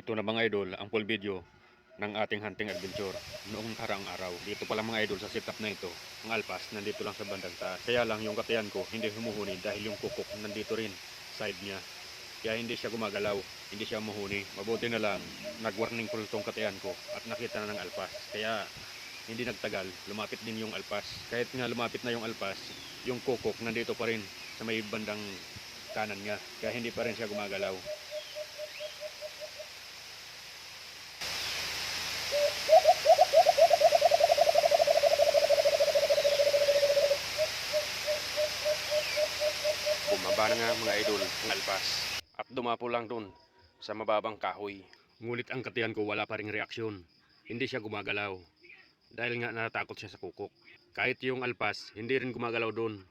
Ito na mga idol, ang full video ng ating hunting adventure noong karaang araw. Dito pala mga idol sa setup na ito, ang alpas nandito lang sa bandang taas. Kaya lang yung katayan ko hindi humuhuni dahil yung kukok nandito rin side niya. Kaya hindi siya gumagalaw, hindi siya mahuni. Mabuti na lang, nag-warning pull tong katayan ko at nakita na ng alpas. Kaya hindi nagtagal, lumapit din yung alpas. Kahit nga lumapit na yung alpas, yung kukok nandito pa rin sa may bandang kanan niya. Kaya hindi pa rin siya gumagalaw. Bumaba na nga mga idol ang alpas at dumapo lang dun sa mababang kahoy. Ngulit ang katiyan ko wala pa ring reaksyon. Hindi siya gumagalaw dahil nga natatakot siya sa kukok. Kahit yung alpas, hindi rin gumagalaw dun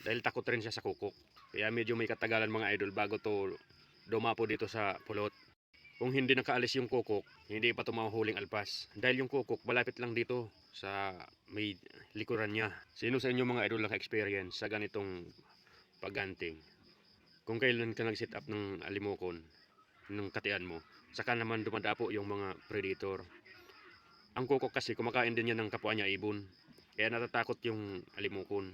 dahil takot rin siya sa kukok. Kaya medyo may katagalan mga idol bago to dumapo dito sa pulot. Kung hindi nakaalis yung kukok, hindi pa tumahuling alpas. Dahil yung kukok malapit lang dito sa may likuran niya. Sino sa inyo mga idol naka-experience sa ganitong paganting? Kung kailan ka nag-set up ng alimokon, ng katian mo, saka naman dumadapo yung mga predator. Ang kukok kasi kumakain din yan ng kapwa niya ibon. Kaya natatakot yung alimokon.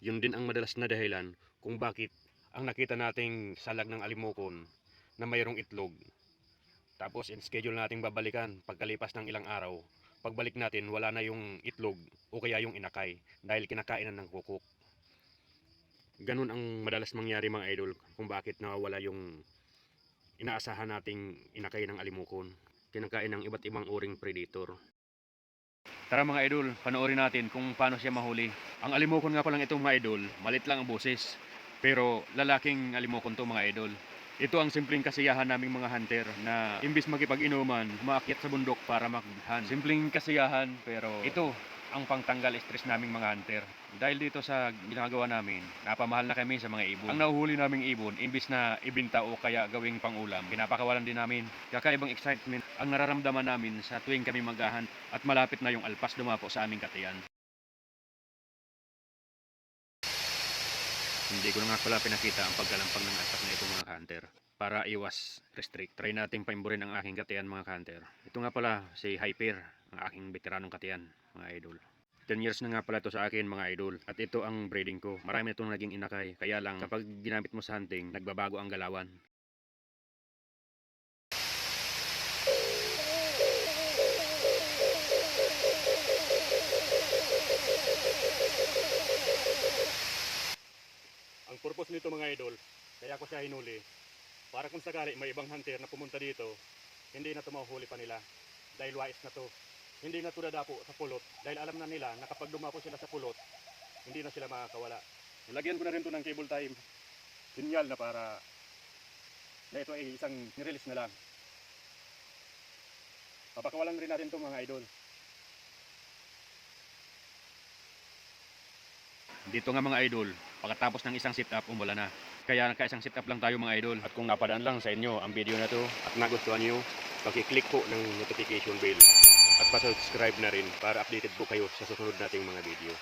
Yun din ang madalas na dahilan kung bakit ang nakita nating salag ng alimokon na mayroong itlog. Tapos in-schedule nating babalikan pagkalipas ng ilang araw. Pagbalik natin wala na yung itlog o kaya yung inakay dahil kinakainan ng kukok. Ganun ang madalas mangyari mga idol kung bakit nawawala yung inaasahan nating inakay ng alimokon. Kinakain ng iba't ibang uring predator. Tara mga idol, panoorin natin kung paano siya mahuli. Ang alimokon nga palang itong mga idol, malit lang ang boses. Pero lalaking alimokon to mga idol. Ito ang simpleng kasiyahan naming mga hunter na imbis makipag-inuman, maakyat sa bundok para mag-hunt. Simpleng kasiyahan pero ito ang pangtanggal stress naming mga hunter. Dahil dito sa ginagawa namin, napamahal na kami sa mga ibon. Ang nahuhuli naming ibon, imbis na ibinta o kaya gawing pangulam, pinapakawalan din namin. Kakaibang excitement ang nararamdaman namin sa tuwing kami maghahan at malapit na yung alpas dumapo sa aming katiyan. Hindi ko na nga pala pinakita ang pagkalampag ng alpas na ito mga hunter para iwas restrict. Try nating paimburin ang aking katiyan mga hunter. Ito nga pala si Hyper, ang aking veteranong katiyan mga idol. 10 years na nga pala ito sa akin mga idol at ito ang breeding ko. Marami na itong naging inakay kaya lang kapag ginamit mo sa hunting, nagbabago ang galawan. Ang purpose nito mga idol, kaya ko siya hinuli, para kung sakali may ibang hunter na pumunta dito, hindi na tumahuli pa nila dahil wais na to. Hindi na to dadapo sa pulot dahil alam na nila na kapag dumapo sila sa pulot, hindi na sila makakawala. Nilagyan ko na rin to ng cable time. Sinyal na para na ito ay isang nirelease na lang. Papakawalan rin natin to mga idol. Dito nga mga idol, pagkatapos ng isang sit-up, umula na. Kaya nagka-isang sit-up lang tayo mga idol. At kung napadaan lang sa inyo ang video na to at nagustuhan nyo, pag-click po ng notification bell at pa-subscribe na rin para updated po kayo sa susunod nating mga video.